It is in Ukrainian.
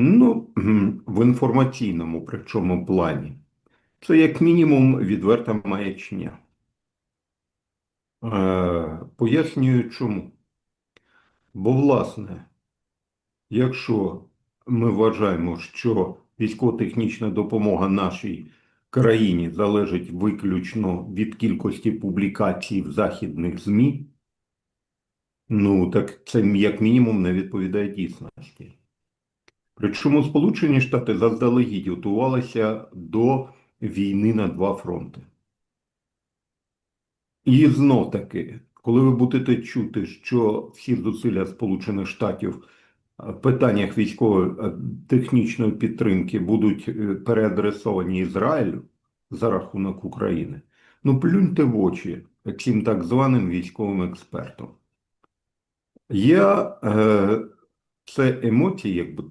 Ну, в інформаційному причому плані. Це як мінімум відверта маячня. Е, пояснюю чому. Бо, власне, якщо ми вважаємо, що військово-технічна допомога нашій країні залежить виключно від кількості публікацій в західних ЗМІ, ну так це як мінімум не відповідає дійсності. Причому Сполучені Штати заздалегідь готувалися до війни на два фронти. І знов таки, коли ви будете чути, що всі зусилля Сполучених Штатів в питаннях військової е, підтримки будуть е, переадресовані Ізраїлю за рахунок України, ну плюньте в очі цим так званим військовим експертам. Я е, це емоції, як би то